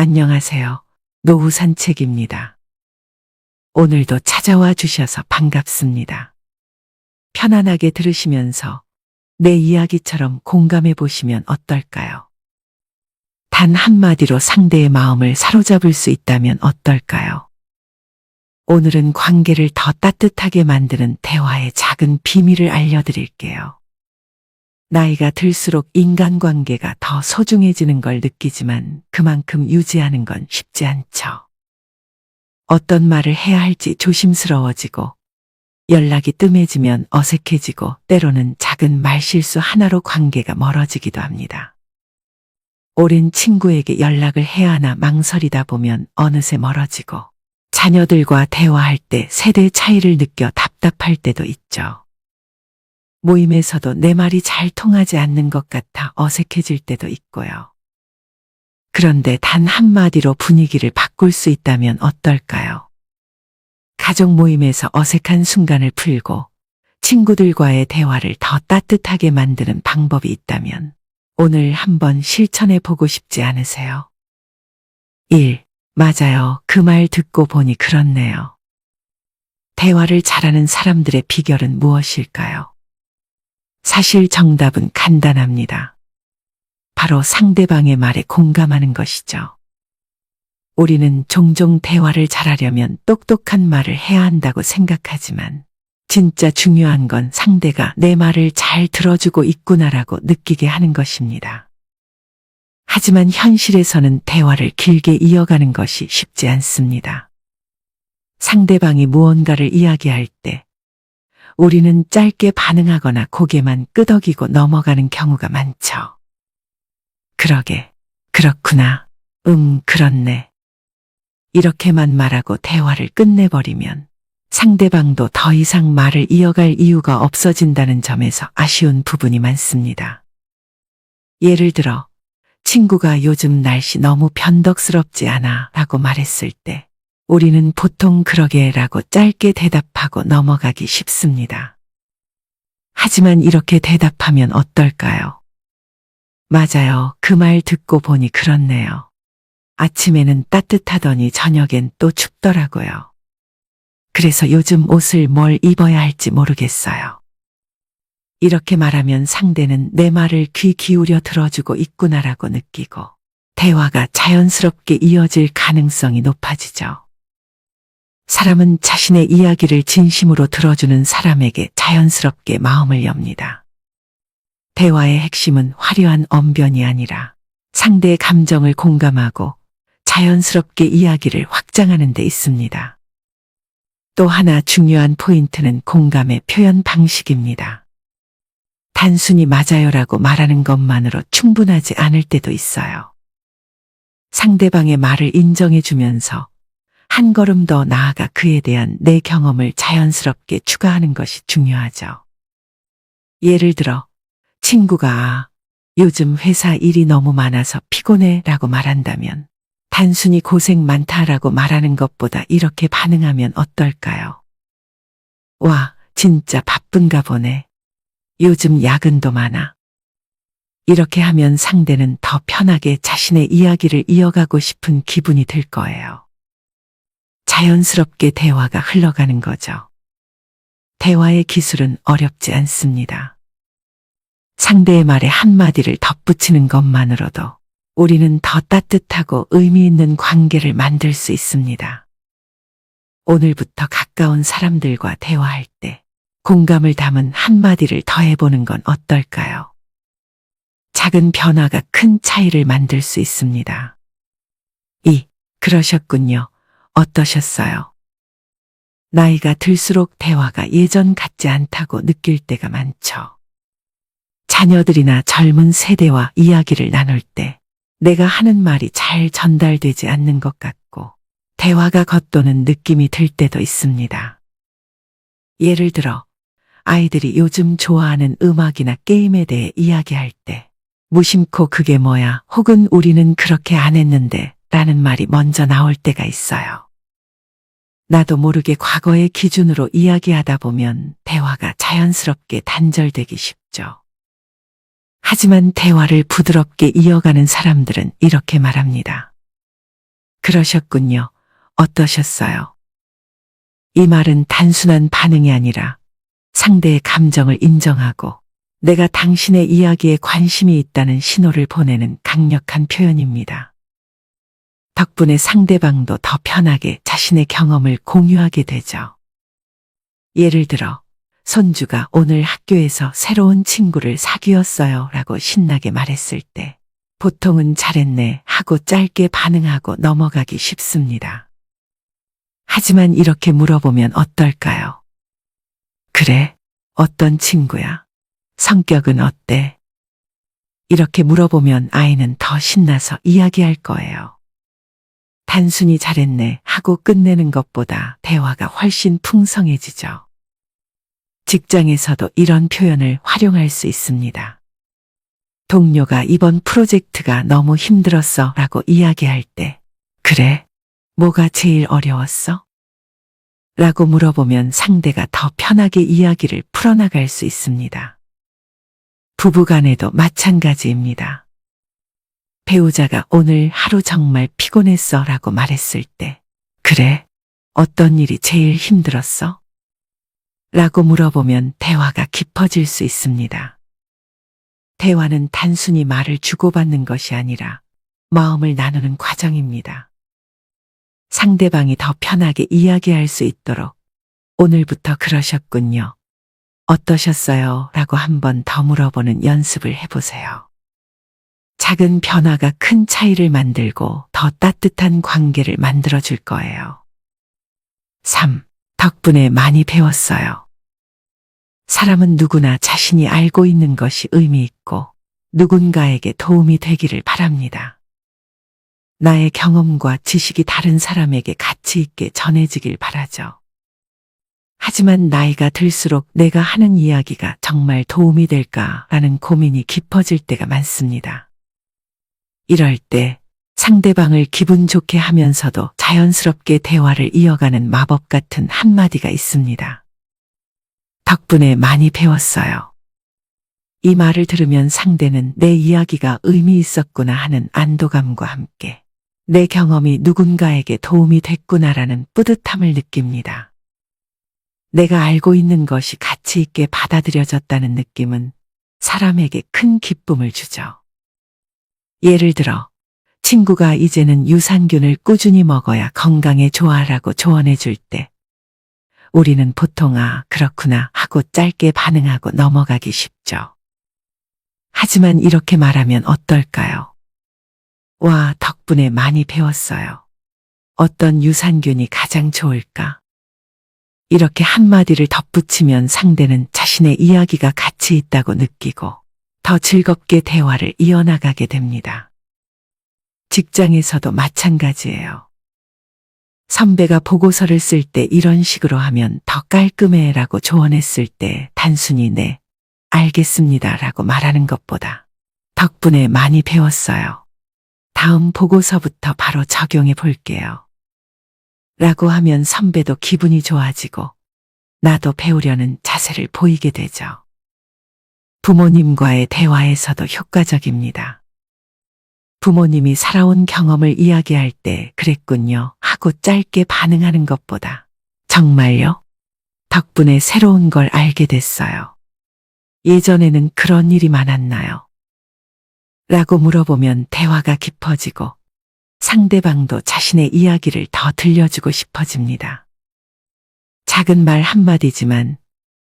안녕하세요. 노후 산책입니다. 오늘도 찾아와 주셔서 반갑습니다. 편안하게 들으시면서 내 이야기처럼 공감해 보시면 어떨까요? 단 한마디로 상대의 마음을 사로잡을 수 있다면 어떨까요? 오늘은 관계를 더 따뜻하게 만드는 대화의 작은 비밀을 알려드릴게요. 나이가 들수록 인간관계가 더 소중해지는 걸 느끼지만 그만큼 유지하는 건 쉽지 않죠. 어떤 말을 해야 할지 조심스러워지고 연락이 뜸해지면 어색해지고 때로는 작은 말실수 하나로 관계가 멀어지기도 합니다. 오랜 친구에게 연락을 해야 하나 망설이다 보면 어느새 멀어지고 자녀들과 대화할 때 세대 차이를 느껴 답답할 때도 있죠. 모임에서도 내 말이 잘 통하지 않는 것 같아 어색해질 때도 있고요. 그런데 단 한마디로 분위기를 바꿀 수 있다면 어떨까요? 가족 모임에서 어색한 순간을 풀고 친구들과의 대화를 더 따뜻하게 만드는 방법이 있다면 오늘 한번 실천해 보고 싶지 않으세요? 1. 맞아요. 그 말 듣고 보니 그렇네요. 대화를 잘하는 사람들의 비결은 무엇일까요? 사실 정답은 간단합니다. 바로 상대방의 말에 공감하는 것이죠. 우리는 종종 대화를 잘하려면 똑똑한 말을 해야 한다고 생각하지만 진짜 중요한 건 상대가 내 말을 잘 들어주고 있구나라고 느끼게 하는 것입니다. 하지만 현실에서는 대화를 길게 이어가는 것이 쉽지 않습니다. 상대방이 무언가를 이야기할 때 우리는 짧게 반응하거나 고개만 끄덕이고 넘어가는 경우가 많죠. 그러게, 그렇구나, 음, 그렇네. 이렇게만 말하고 대화를 끝내버리면 상대방도 더 이상 말을 이어갈 이유가 없어진다는 점에서 아쉬운 부분이 많습니다. 예를 들어, 친구가 요즘 날씨 너무 변덕스럽지 않아 라고 말했을 때 우리는 보통 그러게라고 짧게 대답하고 넘어가기 쉽습니다. 하지만 이렇게 대답하면 어떨까요? 맞아요. 그 말 듣고 보니 그렇네요. 아침에는 따뜻하더니 저녁엔 또 춥더라고요. 그래서 요즘 옷을 뭘 입어야 할지 모르겠어요. 이렇게 말하면 상대는 내 말을 귀 기울여 들어주고 있구나라고 느끼고 대화가 자연스럽게 이어질 가능성이 높아지죠. 사람은 자신의 이야기를 진심으로 들어주는 사람에게 자연스럽게 마음을 엽니다. 대화의 핵심은 화려한 언변이 아니라 상대의 감정을 공감하고 자연스럽게 이야기를 확장하는 데 있습니다. 또 하나 중요한 포인트는 공감의 표현 방식입니다. 단순히 맞아요라고 말하는 것만으로 충분하지 않을 때도 있어요. 상대방의 말을 인정해 주면서 한 걸음 더 나아가 그에 대한 내 경험을 자연스럽게 추가하는 것이 중요하죠. 예를 들어, 친구가 아, 요즘 회사 일이 너무 많아서 피곤해 라고 말한다면 단순히 고생 많다라고 말하는 것보다 이렇게 반응하면 어떨까요? 와, 진짜 바쁜가 보네. 요즘 야근도 많아. 이렇게 하면 상대는 더 편하게 자신의 이야기를 이어가고 싶은 기분이 들 거예요. 자연스럽게 대화가 흘러가는 거죠. 대화의 기술은 어렵지 않습니다. 상대의 말에 한마디를 덧붙이는 것만으로도 우리는 더 따뜻하고 의미 있는 관계를 만들 수 있습니다. 오늘부터 가까운 사람들과 대화할 때 공감을 담은 한마디를 더해보는 건 어떨까요? 작은 변화가 큰 차이를 만들 수 있습니다. 2. 그러셨군요. 어떠셨어요? 나이가 들수록 대화가 예전 같지 않다고 느낄 때가 많죠. 자녀들이나 젊은 세대와 이야기를 나눌 때 내가 하는 말이 잘 전달되지 않는 것 같고 대화가 겉도는 느낌이 들 때도 있습니다. 예를 들어 아이들이 요즘 좋아하는 음악이나 게임에 대해 이야기할 때 무심코 그게 뭐야 혹은 우리는 그렇게 안 했는데 라는 말이 먼저 나올 때가 있어요. 나도 모르게 과거의 기준으로 이야기하다 보면 대화가 자연스럽게 단절되기 쉽죠. 하지만 대화를 부드럽게 이어가는 사람들은 이렇게 말합니다. 그러셨군요. 어떠셨어요? 이 말은 단순한 반응이 아니라 상대의 감정을 인정하고 내가 당신의 이야기에 관심이 있다는 신호를 보내는 강력한 표현입니다. 덕분에 상대방도 더 편하게 자신의 경험을 공유하게 되죠. 예를 들어, 손주가 오늘 학교에서 새로운 친구를 사귀었어요 라고 신나게 말했을 때, 보통은 잘했네 하고 짧게 반응하고 넘어가기 쉽습니다. 하지만 이렇게 물어보면 어떨까요? 그래, 어떤 친구야? 성격은 어때? 이렇게 물어보면 아이는 더 신나서 이야기할 거예요. 단순히 잘했네 하고 끝내는 것보다 대화가 훨씬 풍성해지죠. 직장에서도 이런 표현을 활용할 수 있습니다. 동료가 이번 프로젝트가 너무 힘들었어 라고 이야기할 때, 그래, 뭐가 제일 어려웠어? 라고 물어보면 상대가 더 편하게 이야기를 풀어나갈 수 있습니다. 부부 간에도 마찬가지입니다. 배우자가 오늘 하루 정말 피곤했어 라고 말했을 때, 그래, 어떤 일이 제일 힘들었어? 라고 물어보면 대화가 깊어질 수 있습니다. 대화는 단순히 말을 주고받는 것이 아니라 마음을 나누는 과정입니다. 상대방이 더 편하게 이야기할 수 있도록 오늘부터 그러셨군요. 어떠셨어요? 라고 한 번 더 물어보는 연습을 해보세요. 작은 변화가 큰 차이를 만들고 더 따뜻한 관계를 만들어줄 거예요. 3. 덕분에 많이 배웠어요. 사람은 누구나 자신이 알고 있는 것이 의미 있고 누군가에게 도움이 되기를 바랍니다. 나의 경험과 지식이 다른 사람에게 가치 있게 전해지길 바라죠. 하지만 나이가 들수록 내가 하는 이야기가 정말 도움이 될까라는 고민이 깊어질 때가 많습니다. 이럴 때 상대방을 기분 좋게 하면서도 자연스럽게 대화를 이어가는 마법 같은 한마디가 있습니다. 덕분에 많이 배웠어요. 이 말을 들으면 상대는 내 이야기가 의미 있었구나 하는 안도감과 함께 내 경험이 누군가에게 도움이 됐구나라는 뿌듯함을 느낍니다. 내가 알고 있는 것이 가치 있게 받아들여졌다는 느낌은 사람에게 큰 기쁨을 주죠. 예를 들어, 친구가 이제는 유산균을 꾸준히 먹어야 건강에 좋아라고 조언해 줄 때, 우리는 보통 아, 그렇구나 하고 짧게 반응하고 넘어가기 쉽죠. 하지만 이렇게 말하면 어떨까요? 와, 덕분에 많이 배웠어요. 어떤 유산균이 가장 좋을까? 이렇게 한마디를 덧붙이면 상대는 자신의 이야기가 가치 있다고 느끼고 더 즐겁게 대화를 이어나가게 됩니다. 직장에서도 마찬가지예요. 선배가 보고서를 쓸 때 이런 식으로 하면 더 깔끔해 라고 조언했을 때 단순히 네, 알겠습니다 라고 말하는 것보다 덕분에 많이 배웠어요. 다음 보고서부터 바로 적용해 볼게요. 라고 하면 선배도 기분이 좋아지고 나도 배우려는 자세를 보이게 되죠. 부모님과의 대화에서도 효과적입니다. 부모님이 살아온 경험을 이야기할 때 그랬군요 하고 짧게 반응하는 것보다 정말요? 덕분에 새로운 걸 알게 됐어요. 예전에는 그런 일이 많았나요? 라고 물어보면 대화가 깊어지고 상대방도 자신의 이야기를 더 들려주고 싶어집니다. 작은 말 한마디지만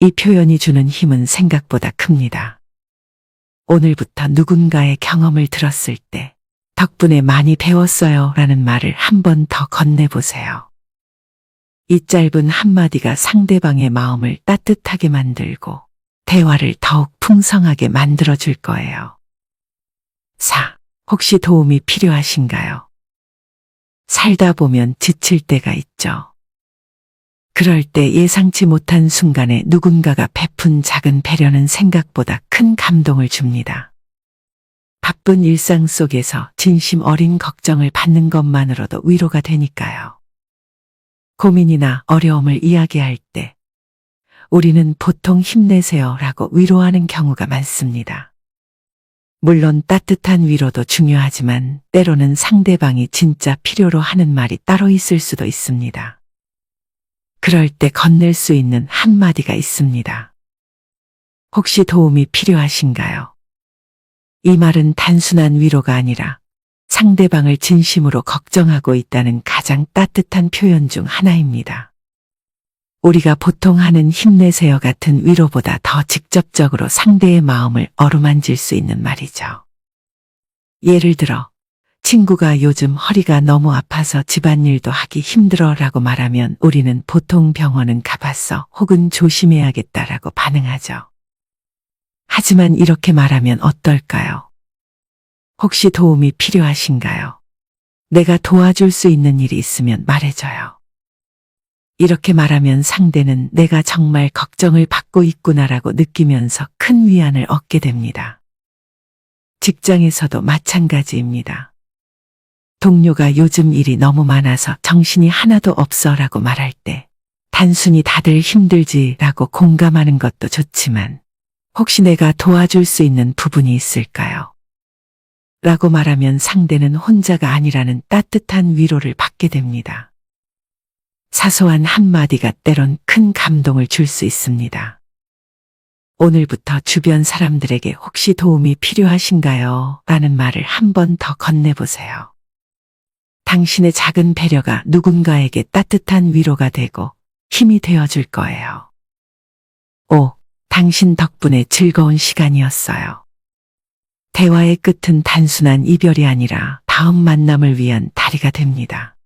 이 표현이 주는 힘은 생각보다 큽니다. 오늘부터 누군가의 경험을 들었을 때 덕분에 많이 배웠어요 라는 말을 한 번 더 건네보세요. 이 짧은 한마디가 상대방의 마음을 따뜻하게 만들고 대화를 더욱 풍성하게 만들어줄 거예요. 4. 혹시 도움이 필요하신가요? 살다 보면 지칠 때가 있죠. 그럴 때 예상치 못한 순간에 누군가가 베푼 작은 배려는 생각보다 큰 감동을 줍니다. 바쁜 일상 속에서 진심 어린 걱정을 받는 것만으로도 위로가 되니까요. 고민이나 어려움을 이야기할 때 우리는 보통 힘내세요 라고 위로하는 경우가 많습니다. 물론 따뜻한 위로도 중요하지만 때로는 상대방이 진짜 필요로 하는 말이 따로 있을 수도 있습니다. 그럴 때 건넬 수 있는 한마디가 있습니다. 혹시 도움이 필요하신가요? 이 말은 단순한 위로가 아니라 상대방을 진심으로 걱정하고 있다는 가장 따뜻한 표현 중 하나입니다. 우리가 보통 하는 힘내세요 같은 위로보다 더 직접적으로 상대의 마음을 어루만질 수 있는 말이죠. 예를 들어, 친구가 요즘 허리가 너무 아파서 집안일도 하기 힘들어 라고 말하면 우리는 보통 병원은 가봤어 혹은 조심해야겠다라고 반응하죠. 하지만 이렇게 말하면 어떨까요? 혹시 도움이 필요하신가요? 내가 도와줄 수 있는 일이 있으면 말해줘요. 이렇게 말하면 상대는 내가 정말 걱정을 받고 있구나라고 느끼면서 큰 위안을 얻게 됩니다. 직장에서도 마찬가지입니다. 동료가 요즘 일이 너무 많아서 정신이 하나도 없어 라고 말할 때 단순히 다들 힘들지라고 공감하는 것도 좋지만 혹시 내가 도와줄 수 있는 부분이 있을까요? 라고 말하면 상대는 혼자가 아니라는 따뜻한 위로를 받게 됩니다. 사소한 한마디가 때론 큰 감동을 줄 수 있습니다. 오늘부터 주변 사람들에게 혹시 도움이 필요하신가요? 라는 말을 한 번 더 건네보세요. 당신의 작은 배려가 누군가에게 따뜻한 위로가 되고 힘이 되어줄 거예요. 5. 당신 덕분에 즐거운 시간이었어요. 대화의 끝은 단순한 이별이 아니라 다음 만남을 위한 다리가 됩니다.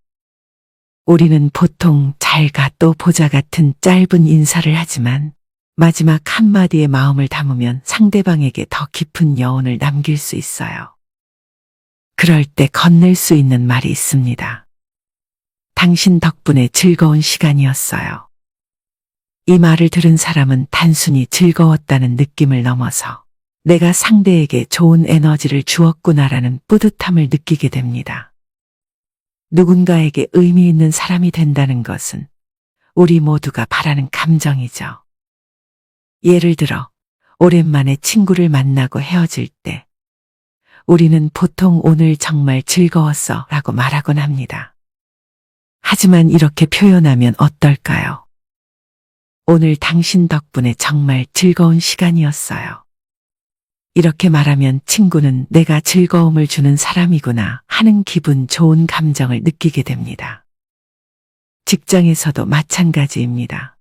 우리는 보통 잘 가 또 보자 같은 짧은 인사를 하지만 마지막 한마디의 마음을 담으면 상대방에게 더 깊은 여운을 남길 수 있어요. 그럴 때 건넬 수 있는 말이 있습니다. 당신 덕분에 즐거운 시간이었어요. 이 말을 들은 사람은 단순히 즐거웠다는 느낌을 넘어서 내가 상대에게 좋은 에너지를 주었구나라는 뿌듯함을 느끼게 됩니다. 누군가에게 의미 있는 사람이 된다는 것은 우리 모두가 바라는 감정이죠. 예를 들어, 오랜만에 친구를 만나고 헤어질 때, 우리는 보통 오늘 정말 즐거웠어 라고 말하곤 합니다. 하지만 이렇게 표현하면 어떨까요? 오늘 당신 덕분에 정말 즐거운 시간이었어요. 이렇게 말하면 친구는 내가 즐거움을 주는 사람이구나 하는 기분 좋은 감정을 느끼게 됩니다. 직장에서도 마찬가지입니다.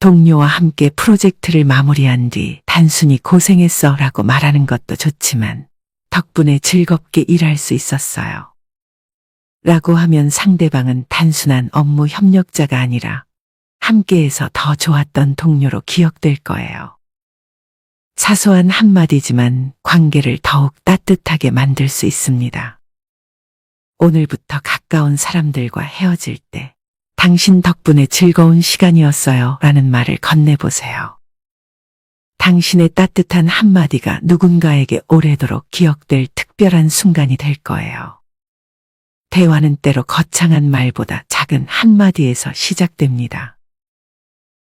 동료와 함께 프로젝트를 마무리한 뒤 단순히 고생했어 라고 말하는 것도 좋지만 덕분에 즐겁게 일할 수 있었어요. 라고 하면 상대방은 단순한 업무 협력자가 아니라 함께해서 더 좋았던 동료로 기억될 거예요. 사소한 한마디지만 관계를 더욱 따뜻하게 만들 수 있습니다. 오늘부터 가까운 사람들과 헤어질 때 당신 덕분에 즐거운 시간이었어요 라는 말을 건네보세요. 당신의 따뜻한 한마디가 누군가에게 오래도록 기억될 특별한 순간이 될 거예요. 대화는 때로 거창한 말보다 작은 한마디에서 시작됩니다.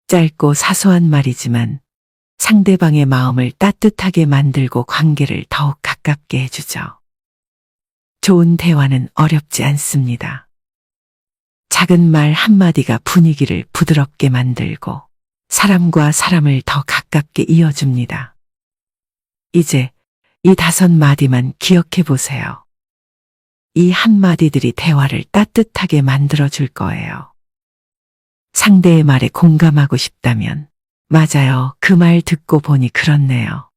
짧고 사소한 말이지만 상대방의 마음을 따뜻하게 만들고 관계를 더욱 가깝게 해주죠. 좋은 대화는 어렵지 않습니다. 작은 말 한마디가 분위기를 부드럽게 만들고 사람과 사람을 더 가깝게 이어줍니다. 이제 이 다섯 마디만 기억해 보세요. 이 한마디들이 대화를 따뜻하게 만들어 줄 거예요. 상대의 말에 공감하고 싶다면, 맞아요. 그 말 듣고 보니 그렇네요.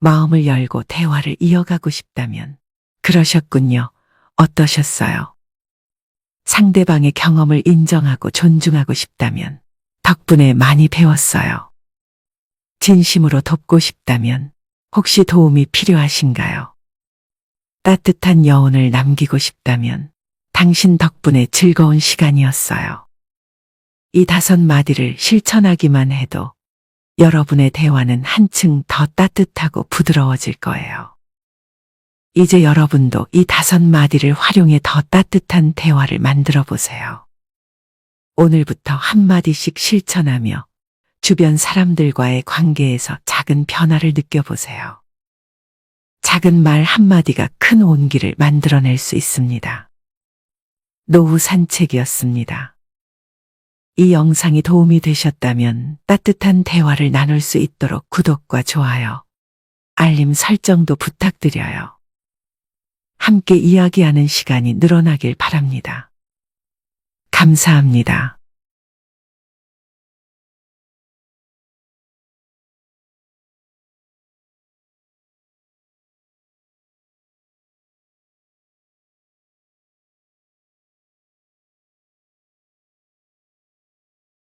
마음을 열고 대화를 이어가고 싶다면, 그러셨군요. 어떠셨어요? 상대방의 경험을 인정하고 존중하고 싶다면, 덕분에 많이 배웠어요. 진심으로 돕고 싶다면, 혹시 도움이 필요하신가요? 따뜻한 여운을 남기고 싶다면, 당신 덕분에 즐거운 시간이었어요. 이 다섯 마디를 실천하기만 해도 여러분의 대화는 한층 더 따뜻하고 부드러워질 거예요. 이제 여러분도 이 다섯 마디를 활용해 더 따뜻한 대화를 만들어 보세요. 오늘부터 한마디씩 실천하며 주변 사람들과의 관계에서 작은 변화를 느껴보세요. 작은 말 한마디가 큰 온기를 만들어낼 수 있습니다. 노후 산책이었습니다. 이 영상이 도움이 되셨다면 따뜻한 대화를 나눌 수 있도록 구독과 좋아요, 알림 설정도 부탁드려요. 함께 이야기하는 시간이 늘어나길 바랍니다. 감사합니다.